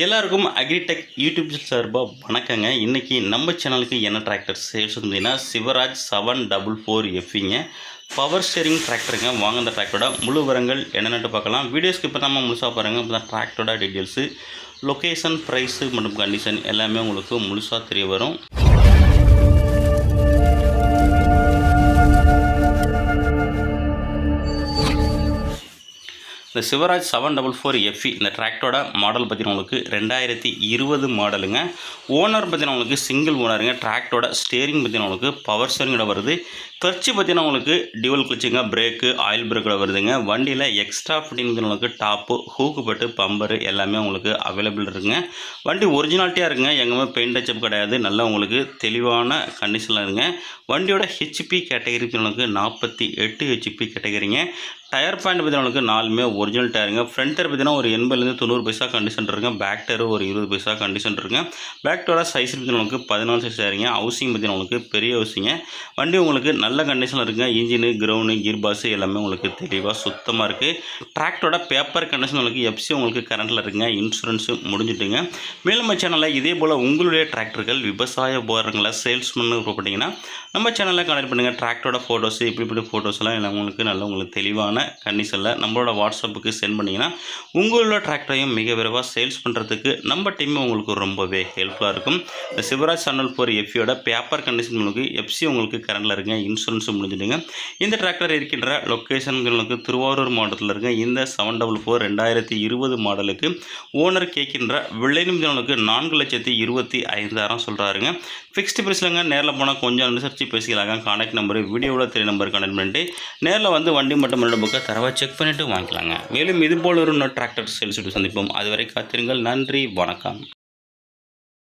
எல்லாருக்கும் agritech YouTube சார்பாக வணக்கங்க. இன்றைக்கி நம்ம சேனலுக்கு என்ன டிராக்டர் சேல்ஸ் இருந்தீங்கன்னா சிவராஜ் செவன் டபுள் ஃபோர் எஃப்இங்க பவர் ஸ்டேரிங் டிராக்டருங்க வாங்க அந்த டிராக்டரோட முழு விவரங்கள் என்னென்னு பார்க்கலாம். வீடியோஸ்க்கு இப்போ தான் முழுசாக பாருங்கள் இப்போ தான் டிராக்டரோட டீட்டெயில்ஸு லொக்கேஷன் ப்ரைஸு மற்றும் கண்டிஷன் எல்லாமே உங்களுக்கு முழுசாக தெரிய வரும். இந்த Swaraj seven double four FE இந்த டிராக்டரோட மாடல் பார்த்தீங்கன்னா உங்களுக்கு ரெண்டாயிரத்தி இருபது மாடலுங்க ஓனர் பார்த்தீங்கன்னா உங்களுக்கு சிங்கிள் ஓனருங்க டிராக்டரோட ஸ்டேரிங் பார்த்தீங்கன்னா உங்களுக்கு பவர் ஸ்டேரிங்கோட வருது. கிளச்சு பார்த்தீங்கன்னா உங்களுக்கு டியூவல் கிளச்சுங்க பிரேக்கு ஆயில் பிரேக்கில் வருதுங்க. வண்டியில் எக்ஸ்ட்ரா ஃபிட்டிங் உங்களுக்கு டாப்பு ஹூக்கு பட்டு பம்பரு எல்லாமே உங்களுக்கு அவைலபிள் இருக்குங்க. வண்டி ஒரிஜினாலிட்டியாக இருக்குங்க. எங்கேயுமே பெயிண்ட் டச்சப் கிடையாது. நல்லா உங்களுக்கு தெளிவான கண்டிஷனில் இருங்க வண்டியோட ஹெச்பி கேட்டகரி உங்களுக்கு நாற்பத்தி எட்டு ஹெச்பி கேட்டகரிங்க டயர் பாயிண்ட் பார்த்தீங்கன்னா உங்களுக்கு நாலுமே ஒரிஜினல் டயருங்க ஃப்ரண்ட் டயர் பார்த்தீங்கன்னா ஒரு எண்பதுலேருந்து தொண்ணூறு பைசா கண்டிஷன் இருக்குங்க. பேக் டயர் ஒரு இருபது பைசா கண்டிஷன் இருக்குங்க. பேக் டயரோட சைஸ் பார்த்தீங்கன்னா உங்களுக்கு பதினாலு சைஸ் டயருங்க ஹவுசிங் பார்த்தீங்கன்னா உங்களுக்கு பெரிய ஹவுசிங்க வண்டி உங்களுக்கு நல்ல நல்ல கண்டிஷனில் இருக்குங்க. இன்ஜினு கிரவுண்டு கீர் பாஸ் எல்லாமே உங்களுக்கு தெளிவாக சுத்தமாக இருக்குது டிராக்டரோட பேப்பர் கண்டிஷன் உங்களுக்கு எஃப்சி உங்களுக்கு கரண்ட்டில் இருக்குங்க. இன்சூரன்ஸும் முடிஞ்சுட்டுங்க. மேலும் நம்ம சேனலில் இதே போல் உங்களுடைய டிராக்டர்கள் விவசாய உபகரணங்களை சேல்ஸ் பண்ண விருப்பப்பட்டீங்கன்னா நம்ம சேனலில் கனெக்ட் பண்ணுங்கள் டிராக்டரோட ஃபோட்டோஸ் இப்படி இப்படி ஃபோட்டோஸ்லாம் எல்லாம் உங்களுக்கு நல்ல உங்களுக்கு தெளிவான கண்டிஷனில் நம்மளோட வாட்ஸ்அப்புக்கு சென்ட் பண்ணிங்கன்னா உங்களோட டிராக்டரையும் மிக விரைவாக சேல்ஸ் பண்ணுறதுக்கு நம்ம டீம் உங்களுக்கு ரொம்பவே ஹெல்ப்ஃபுல்லாக இருக்கும். இந்த சிவராஜ் சன்னல் ஃபோர் எஃபியோட பேப்பர் கண்டிஷன் உங்களுக்கு எஃப்சி உங்களுக்கு கரண்டில் இருக்குங்க. இன்சூரன்ஸும் முடிஞ்சுடுங்க. இந்த டிராக்டர் இருக்கின்ற லொக்கேஷன்களுக்கு திருவாரூர் மாவட்டத்தில் இருக்க இந்த செவன் டபுள் ஃபோர் ரெண்டாயிரத்தி இருபது மாடலுக்கு ஓனர் கேட்கின்ற விலை நிமிடங்களுக்கு நான்கு லட்சத்தி இருபத்தி ஐந்தாயிரம் சொல்கிறாருங்க ஃபிக்ஸ்டு ப்ரைஸ்லங்க நேரில் போனால் கொஞ்சம் அனுசரித்து பேசிக்கலாங்க. கான்டாக்ட் நம்பரு வீடியோவில் தெரிய நம்பர் கனெக்ட் பண்ணிட்டு நேரில் வந்து வண்டி மட்டும் ரெண்டு புக்கை தரவாக செக் பண்ணிவிட்டு வாங்கிக்கலாங்க. மேலும் இதுபோல் ஒரு டிராக்டர் சேல்ஸ் சந்திப்போம். அதுவரை காத்திருங்கள். நன்றி. வணக்கம்.